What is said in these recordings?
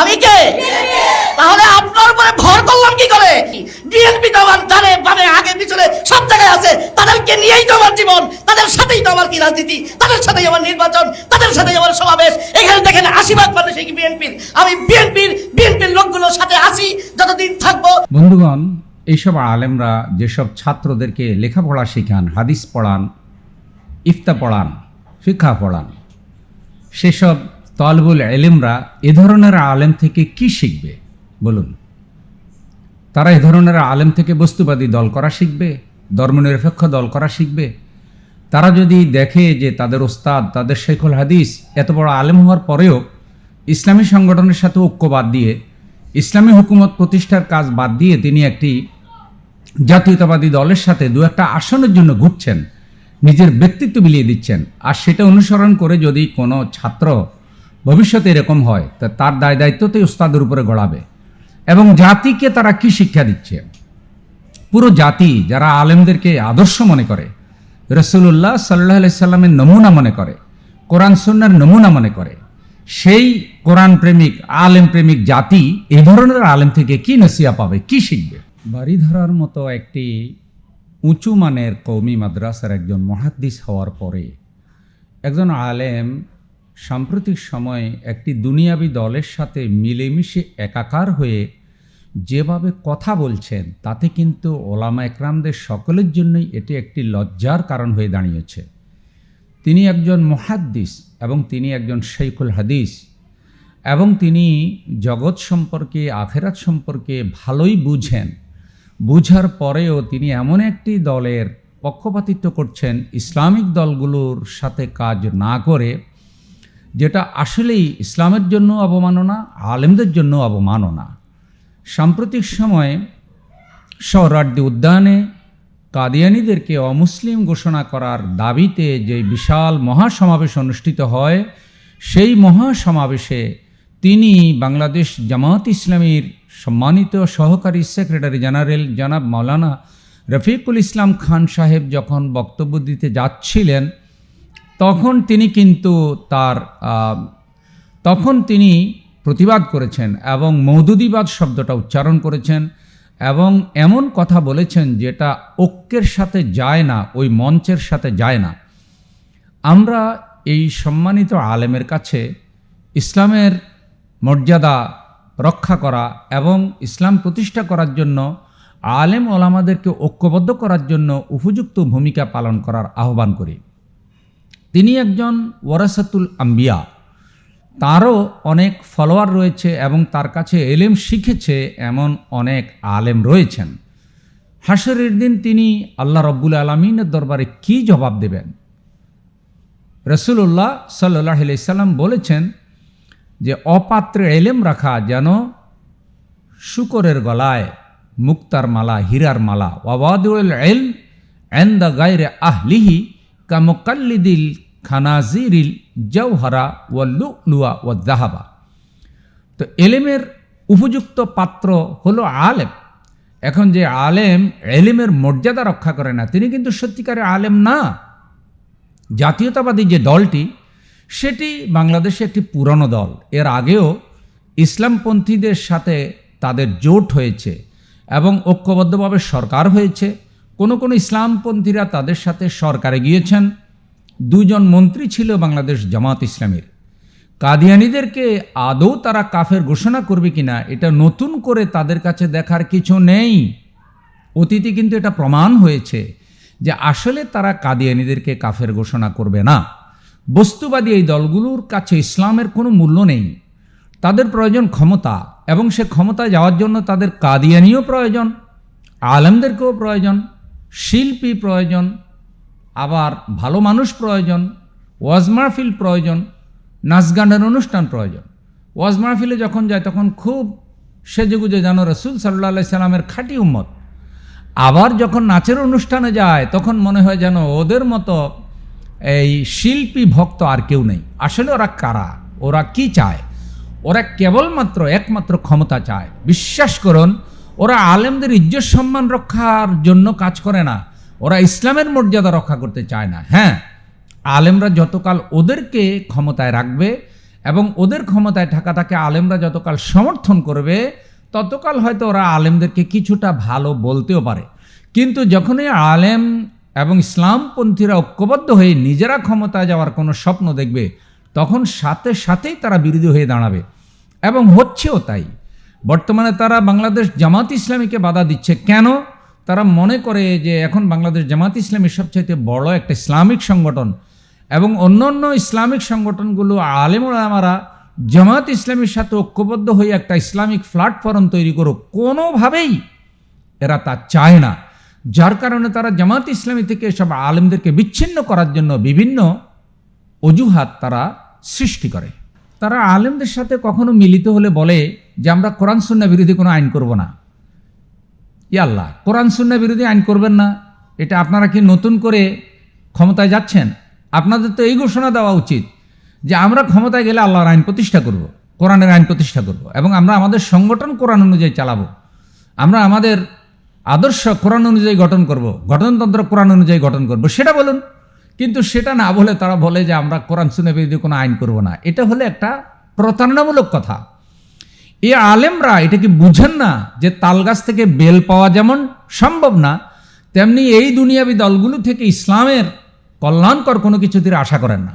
আমি কে? তাহলে আপনার উপরে ভর করলাম কি করে? বিএনপি তো আমার ডানে বামে আগে পিছনে সব জায়গায় আছে। তাদেরকে নিয়েই তো আমার জীবন। তাদের সাথেই তো আমার কি রাজনীতি? তাদের সাথেই আমার নির্বাচন। তাদের সাথেই আমার সমাবেশ। এখানে দেখেন আশীর্বাদ মানুষ এই বিএনপির আমি বিএনপির বিএনপির লোকগুলোর সাথে আছি, যতদিন থাকব। বন্ধুগণ, এইসব আলেমরা যেসব ছাত্রদেরকে লেখাপড়া শেখান, হাদিস পড়ান, ইফতা পড়ান ফিখা পড়ান, সেসব তলবুল এলেমরা এ ধরনের আলেম থেকে কি শিখবে? বলুন। তারা এ ধরনের আলেম থেকে বস্তুবাদী দল করা শিখবে, ধর্মনিরপেক্ষ দল করা শিখবে। তারা যদি দেখে যে তাদের ওস্তাদ, তাদের শেখুল হাদিস এত বড় আলেম হওয়ার পরেও ইসলামী সংগঠনের সাথে ঐক্য বাদ দিয়ে, ইসলামী হুকুমত প্রতিষ্ঠার কাজ বাদ দিয়ে তিনি একটি জাতীয়তাবাদী দলের সাথে দু একটা আসনের জন্য ঘুরছেন, নিজের ব্যক্তিত্ব বিলিয়ে দিচ্ছেন, আর সেটা অনুসরণ করে যদি কোনো ছাত্র ভবিষ্যতে এরকম হয়, তা তার দায় দায়িত্বতেই ওস্তাদের উপরে গড়াবে। এবং জাতিকে তারা কি শিক্ষা দিচ্ছে? পুরো জাতি যারা আলেমদেরকে আদর্শ মনে করে রসুল্লাহ সাল্লাহ সাল্লামের নমুনা মনে করে, কোরআন সন্ন্যার নমুনা মনে করে, সেই কোরআন প্রেমিক, আলেম প্রেমিক জাতি এই ধরনের আলেম থেকে কি নসিয়া পাবে, কি শিখবে? বাড়িধারার মতো একটি উঁচু মানের কৌমি মাদ্রাসার একজন মহাদ্দিস হওয়ার পরে একজন আলেম সাম্প্রতিক সময়ে একটি দুনিয়াবি দলের সাথে মিলেমিশে একাকার হয়ে যেভাবে কথা বলছেন, তাতে কিন্তু ওলামা একরামদের সকলের জন্যই এটি একটি লজ্জার কারণ হয়ে দাঁড়িয়েছে। তিনি একজন মহাদ্দিস এবং তিনি একজন শেখুল হাদিস এবং তিনি জগৎ সম্পর্কে, আখেরাত সম্পর্কে ভালোই বুঝেন। বুঝার পরেও তিনি এমন একটি দলের পক্ষপাতিত্ব করছেন, ইসলামিক দলগুলোর সাথে কাজ না করে যেটা আসলেই ইসলামের জন্য অবমাননা, আলেমদের জন্য অবমাননা। সাম্প্রতিক সময়ে সহরার্দি উদ্যানে কাদিয়ানিদেরকে অমুসলিম ঘোষণা করার দাবিতে যে বিশাল মহাসমাবেশ অনুষ্ঠিত হয়, সেই মহাসমাবেশে তিনি বাংলাদেশ জামাত ইসলামীর সম্মানিত সহকারী সেক্রেটারি জেনারেল জনাব মাওলানা রফিকুল ইসলাম খান সাহেব যখন বক্তব্য দিতে যাচ্ছিলেন তখন তিনি কিন্তু তার তখন তিনি প্রতিবাদ করেছেন এবং মৌদুদিবাদ শব্দটা উচ্চারণ করেছেন এবং এমন কথা বলেছেন যেটা ঐক্যের সাথে যায় না, ওই মঞ্চের সাথে যায় না। আমরা এই সম্মানিত আলেমের কাছে ইসলামের মর্যাদা রক্ষা করা এবং ইসলাম প্রতিষ্ঠা করার জন্য, আলেম ওলামাদেরকে ঐক্যবদ্ধ করার জন্য উপযুক্ত ভূমিকা পালন করার আহ্বান করি। তিনি একজন ওয়ারাসাতুল আম্বিয়া। তারও অনেক ফলোয়ার রয়েছে এবং তার কাছে এলেম শিখেছে এমন অনেক আলেম রয়েছেন। হাসরের দিন তিনি আল্লাহ রব্বুল আলমিনের দরবারে কি জবাব দেবেন? রসুল্লাহ সাল্লাহ সাল্লাম বলেছেন যে, অপাত্রে এলেম রাখা যেন শুকরের গলায় মুক্তার মালা, হীরার মালা ওয়াবাদুল এল এন দ্য গায়রে আহলিহি কামকাল্লিদিল খানাজিরিল জৌহরা ও লুয়া ও জাহাবা তো এলেমের উপযুক্ত পাত্র হলো আলেম। এখন যে আলেম এলেমের মর্যাদা রক্ষা করে না, তিনি কিন্তু সত্যিকারের আলেম না। জাতীয়তাবাদী যে দলটি, সেটি বাংলাদেশে একটি পুরনো দল। এর আগেও ইসলামপন্থীদের সাথে তাদের জোট হয়েছে এবং ঐক্যবদ্ধভাবে সরকার হয়েছে। কোনো কোনো ইসলামপন্থীরা তাদের সাথে সরকারে গিয়েছেন। দুজন মন্ত্রী ছিল বাংলাদেশ জামাত ইসলামের। কাদিয়ানিদেরকে আদৌ তারা কাফের ঘোষণা করবে কিনা, এটা নতুন করে তাদের কাছে দেখার কিছু নেই। অতীতে কিন্তু এটা প্রমাণ হয়েছে যে আসলে তারা কাদিয়ানিদেরকে কাফের ঘোষণা করবে না। বস্তুবাদী এই দলগুলোর কাছে ইসলামের কোনো মূল্য নেই। তাদের প্রয়োজন ক্ষমতা এবং সে ক্ষমতায় যাওয়ার জন্য তাদের কাদিয়ানিও প্রয়োজন, আলেমদেরকেও প্রয়োজন। শিল্পী প্রয়োজন, আবার ভালো মানুষ প্রয়োজন, ওয়াজ মাহফিল প্রয়োজন, নাচ গানের অনুষ্ঠান প্রয়োজন। ওয়াজ মাহফিলে যখন যায় তখন খুব সেজেগুজে যেন রসুল সাল্লা সাল্লামের খাঁটি উম্মত। আবার যখন নাচের অনুষ্ঠানে যায় তখন মনে হয় যেন ওদের মতো এই শিল্পী ভক্ত আর কেউ নেই। আসলে ওরা কারা? ওরা কি চায়? ওরা কেবলমাত্র, একমাত্র ক্ষমতা চায়। বিশ্বাস করুন ওরা আলেমদের ইজ্জত সম্মান রক্ষার জন্য কাজ করে না। ওরা ইসলামের মর্যাদা রক্ষা করতে চায় না। হ্যাঁ আলেমরা যতকাল ওদেরকে ক্ষমতায় রাখবে এবং ওদের ক্ষমতায় থাকাটাকে আলেমরা যতকাল সমর্থন করবে, ততকাল হয়তো ওরা আলেমদেরকে কিছুটা ভালো বলতেও পারে। কিন্তু যখনই আলেম এবং ইসলামপন্থীরা ঐক্যবদ্ধ হয়ে নিজেরা ক্ষমতায় যাওয়ার কোনো স্বপ্ন দেখবে, তখন সাথে সাথেই তারা বিরোধী হয়ে দাঁড়াবে। এবং হচ্ছেও তাই। বর্তমানে তারা বাংলাদেশ জামাত ইসলামীকে বাধা দিচ্ছে। কেন? তারা মনে করে যে এখন বাংলাদেশ জামাত ইসলামী সবচাইতে বড় একটা ইসলামিক সংগঠন এবং অন্য অন্য ইসলামিক সংগঠনগুলো আলেমরা জামাত ইসলামীর সাথে ঐক্যবদ্ধ হয়ে একটা ইসলামিক প্ল্যাটফর্ম তৈরি করুক। কোনোভাবেই এরা তা চায় না। যার কারণে তারা জামাত ইসলামী থেকে এসব আলেমদেরকে বিচ্ছিন্ন করার জন্য বিভিন্ন অজুহাত তারা সৃষ্টি করে। তারা আলেমদের সাথে কখনো মিলিত হলে বলে যে আমরা কোরআন সুন্না বিরোধী কোনো আইন করব না। ই আল্লাহ, কোরআন সুন্না বিরোধী আইন করবেন না। এটা আপনারা কি নতুন করে ক্ষমতায় যাচ্ছেন? আপনাদের তো এই ঘোষণা দেওয়া উচিত যে আমরা ক্ষমতায় গেলে আল্লাহর আইন প্রতিষ্ঠা করব, কোরআনের আইন প্রতিষ্ঠা করব এবং আমরা আমাদের সংগঠন কোরআন অনুযায়ী চালাবো। আমরা আমাদের আদর্শ কোরআন অনুযায়ী গঠন করব, গঠনতন্ত্র কোরআন অনুযায়ী গঠন করব। সেটা বলুন। কিন্তু সেটা না বলে তারা বলে যে আমরা কোরআন শুনে বিরোধী কোনো আইন করব না। এটা হলে একটা প্রতারণামূলক কথা। এ আলেমরা এটা কি বুঝেন না যে তালগাছ থেকে বেল পাওয়া যেমন সম্ভব না, তেমনি এই দুনিয়াবি দলগুলো থেকে ইসলামের কল্যাণকর কোনো কিছু তিনি আশা করেন না।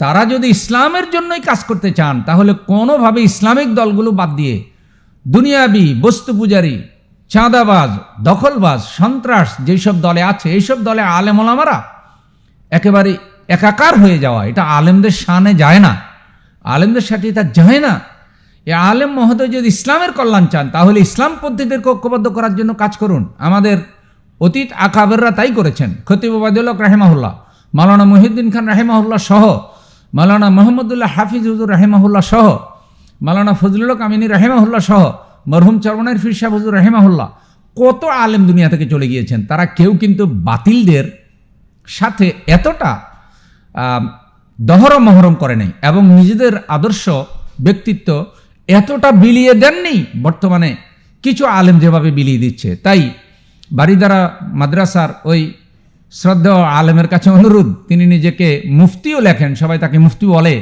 তারা যদি ইসলামের জন্যই কাজ করতে চান, তাহলে কোনোভাবে ইসলামিক দলগুলো বাদ দিয়ে দুনিয়াবি বস্তু পূজারী, চাঁদাবাজ, দখলবাজ, সন্ত্রাস যেসব দলে আছে, এইসব দলে আলেমলামারা একেবারে একাকার হয়ে যাওয়া, এটা আলেমদের শানে যায় না। আলেমদের সাথে এটা যায় না। এ আলেম মহোদয় যদি ইসলামের কল্যাণ চান, তাহলে ইসলাম পদ্ধতিদেরকে ঐক্যবদ্ধ করার জন্য কাজ করুন। আমাদের অতীত আকাবেররা তাই করেছেন। খতিব ওবায়দুল্লাহ রাহেমাহুল্লাহ মালানা মহিউদ্দিন খান রাহেমাহুল্লাহ সহ মালানা মোহাম্মদুল্লাহ হাফিজ হুজুর রাহেমাহুল্লাহ সহ মালানা ফজলুল কামিনী রাহেমাহুল্লাহ সহ, মরহুম চরমনার ফির শাহ হুজুর রাহেমাহুল্লাহ, কত আলেম দুনিয়া থেকে চলে গিয়েছেন। তারা কেউ কিন্তু বাতিলদের সাথে এতটা দহরম মহরম করে নাই এবং নিজেদের আদর্শ ব্যক্তিত্ব এতটা বিলিয়ে দেননি বর্তমানে, কিছু আলেম যেভাবে বিলিয়ে দিচ্ছে। তাই বাড়িদারা মাদ্রাসার ওই শ্রদ্ধেয় আলেমের কাছে অনুরোধ, তিনি নিজেকে মুফতিও লেখেন, সবাই তাকে মুফতি বলে।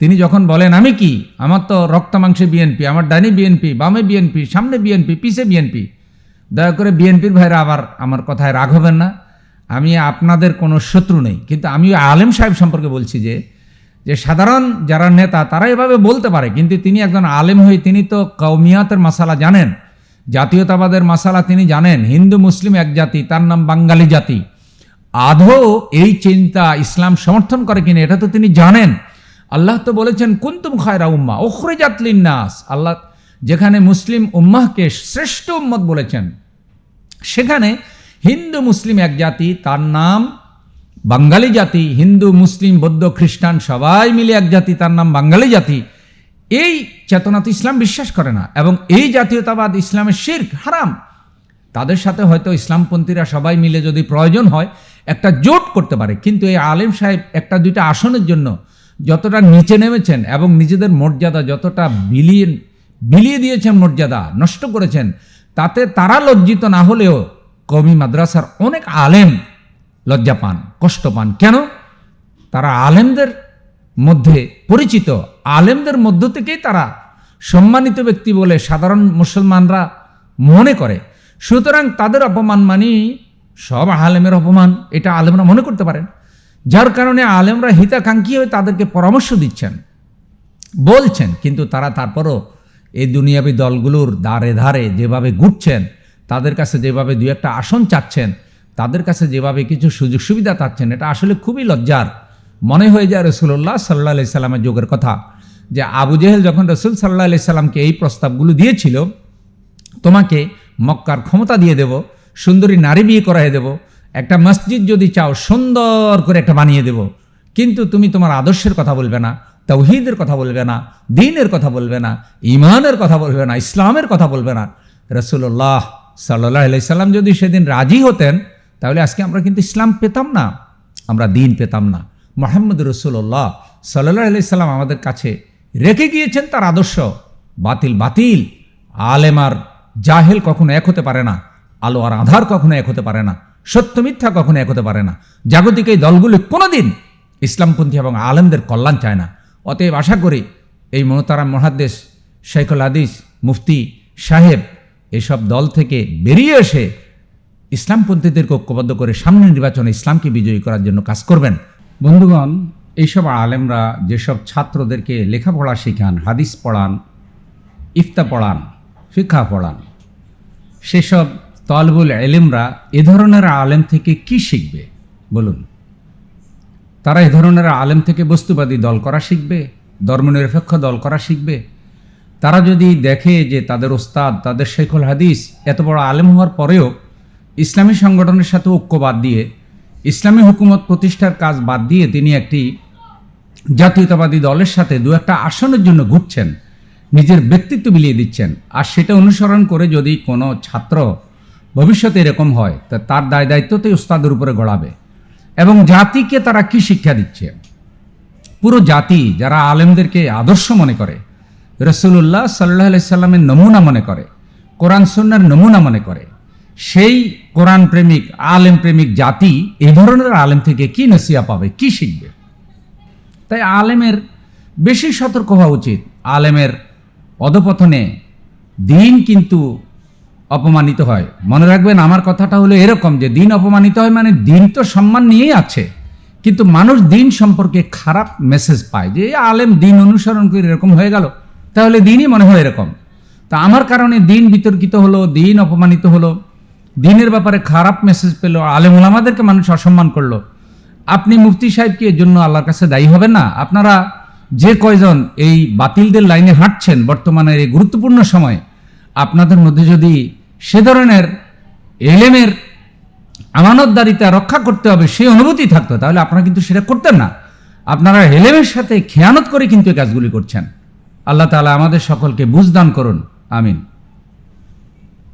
তিনি যখন বলেন, আমি কি? আমার তো রক্ত মাংসে বিএনপি, আমার ডানি বিএনপি, বামে বিএনপি, সামনে বিএনপি, পিছে বিএনপি। দয়া করে বিএনপির ভাইরা আবার আমার কথায় রাগ হবেন না। আমি আপনাদের কোনো শত্রু নেই। কিন্তু আমি আলেম সাহেব সম্পর্কে বলছি যে যে সাধারণ যারা নেতা, তারা এভাবে বলতে পারে। কিন্তু তিনি একজন আলেম হয়ে তিনি তো কৌমিয়াতের মশালা জানেন, জাতীয়তাবাদের মশালা তিনি জানেন। হিন্দু, মুসলিম এক জাতি, তার নাম বাঙালি জাতি। আদৌ এই চিন্তা ইসলাম সমর্থন করে কিনা এটা তো তিনি জানেন। আল্লাহ তো বলেছেন, কুন্তুম খায়রা উম্মা ওখরে জাতলিন নাস আল্লাহ যেখানে মুসলিম উম্মাহকে শ্রেষ্ঠ উম্মত বলেছেন, সেখানে হিন্দু মুসলিম এক জাতি, তার নাম বাঙালি জাতি, হিন্দু, মুসলিম, বৌদ্ধ, খ্রিস্টান, সবাই মিলে এক জাতি, তার নাম বাঙালি জাতি। এই চেতনাতে ইসলাম বিশ্বাস করে না এবং এই জাতীয়তাবাদ ইসলামের শির্ক, হারাম। তাদের সাথে হয়তো ইসলামপন্থীরা সবাই মিলে যদি প্রয়োজন হয়, একটা জোট করতে পারে। কিন্তু এই আলেম সাহেব একটা দুইটা আসনের জন্য যতটা নিচে নেমেছেন এবং নিজেদের মর্যাদা যতটা বিলিয়ে বিলিয়ে দিয়েছেন মর্যাদা, নষ্ট করেছেন, তাতে তারা লজ্জিত না হলেও কমি মাদ্রাসার অনেক আলেম লজ্জা পান, কষ্ট পান। কেন? তারা আলেমদের মধ্যে পরিচিত। আলেমদের মধ্য থেকেই তারা সম্মানিত ব্যক্তি বলে সাধারণ মুসলমানরা মনে করে। সুতরাং তাদের অপমান মানি সব আলেমের অপমান, এটা আলেমরা মনে করতে পারেন। যার কারণে আলেমরা হিতাকাঙ্ক্ষী হয়ে তাদেরকে পরামর্শ দিচ্ছেন, বলছেন, কিন্তু তারা তারপরও এই দুনিয়াবী দলগুলোর ধারে ধারে যেভাবে ঘুরছেন তাদের কাছে যেভাবে দু একটা আসন চাচ্ছেন, তাদের কাছে যেভাবে কিছু সুযোগ সুবিধা চাচ্ছেন, এটা আসলে খুবই লজ্জার। মনে হয়ে যায় রসুল্লাহ সাল্লাহ আলি সাল্লামের যুগের কথা যে আবু জেহেল যখন রসুল সাল্লাহ আলি সাল্লামকে এই প্রস্তাবগুলো দিয়েছিল, তোমাকে মক্কার ক্ষমতা দিয়ে দেব, সুন্দরী নারী বিয়ে করাই দেব, একটা মসজিদ যদি চাও সুন্দর করে একটা বানিয়ে দেব, কিন্তু তুমি তোমার আদর্শের কথা বলবে না তৌহিদের কথা বলবে না দিনের কথা বলবে না ইমানের কথা বলবে না, ইসলামের কথা বলবে না। রসুল্লাহ সাল্লাহ সাল্লাম যদি সেদিন রাজি হতেন, তাহলে আজকে আমরা কিন্তু ইসলাম পেতাম না, আমরা দিন পেতাম না। মোহাম্মদ রসুল্লাহ সাল্লাহ সাল্লাম আমাদের কাছে রেখে গিয়েছেন তার আদর্শ, বাতিল বাতিল। আলেমার জাহেল কখনো এক হতে পারে না, আলো আর আধার কখনো এক হতে পারে না, সত্য মিথ্যা কখনো এক হতে পারে না। জাগতিক এই দলগুলি কোনোদিন ইসলামপন্থী এবং আলেমদের কল্যাণ চায় না। অতএব আশা করি এই মনোতারাম মহাদ্দেশ শেখুল হাদিস মুফতি সাহেব এসব দল থেকে বেরিয়ে এসে ইসলামপন্থীদেরকে ঐক্যবদ্ধ করে সামনে নির্বাচনে ইসলামকে বিজয়ী করার জন্য কাজ করবেন। বন্ধুগণ, এইসব আলেমরা যেসব ছাত্রদেরকে লেখাপড়া শেখান, হাদিস পড়ান, ইফতা পড়ান ফিকা পড়ান, সেসব তলবুল এলিমরা এ ধরনের আলেম থেকে কি শিখবে? বলুন। তারা এ ধরনের আলেম থেকে বস্তুবাদী দল করা শিখবে, ধর্মনিরপেক্ষ দল করা শিখবে তারা যদি দেখে যে তাদের ওস্তাদ, তাদের শেখুল হাদিস এত বড় আলেম হওয়ার পরেও ইসলামী সংগঠনের সাথে ঐক্য বাদ দিয়ে, ইসলামী হুকুমত প্রতিষ্ঠার কাজ বাদ দিয়ে তিনি একটি জাতীয়তাবাদী দলের সাথে দু একটা আসনের জন্য ঘুরছেন, নিজের ব্যক্তিত্ব বিলিয়ে দিচ্ছেন। আর সেটা অনুসরণ করে যদি কোনো ছাত্র ভবিষ্যতে এরকম হয়, তা তার দায় দায়িত্বতেই উস্তাদের উপরে গড়াবে। এবং জাতিকে তারা কি শিক্ষা দিচ্ছে? পুরো জাতি যারা আলেমদেরকে আদর্শ মনে করে রসুল্লাহ সাল্লাহ সাল্লামের নমুনা মনে করে, কোরআন সন্ন্যার নমুনা মনে করে। সেই কোরআন প্রেমিক, আলেম প্রেমিক জাতি এই ধরনের আলেম থেকে কি নসিয়া পাবে, কি শিখবে? তাই আলেমের বেশি সতর্ক হওয়া উচিত। আলেমের অধপতনে দিন কিন্তু অপমানিত হয়। মনে রাখবেন, আমার কথাটা হলো এরকম যে দিন অপমানিত হয় মানে দিন তো সম্মান নিয়েই আছে। কিন্তু মানুষ দিন সম্পর্কে খারাপ মেসেজ পায় যে আলেম দিন অনুসরণ করে এরকম হয়ে গেল। তাহলে দিনই মনে হয় এরকম। তা আমার কারণে দিন বিতর্কিত হলো, দিন অপমানিত হলো, দিনের ব্যাপারে খারাপ মেসেজ পেল, আলেম ওলামাদেরকে মানুষ অসম্মান করল। আপনি মুফতি সাহেবকে এর জন্য আল্লাহর কাছে দায়ী হবেন না? আপনারা যে কয়জন এই বাতিলদের লাইনে হাঁটছেন বর্তমানের এই গুরুত্বপূর্ণ সময়, আপনাদের মধ্যে যদি সে ধরনের এলেমের আমানতদারিতা রক্ষা করতে হবে, সেই অনুভূতি থাকতো, তাহলে আপনারা কিন্তু সেটা করতেন না। আপনারা এলেমের সাথে খেয়ানত করে কিন্তু এই কাজগুলি করছেন। আল্লাহ তালা আমাদের সকলকে বুঝদান করুন আমিন।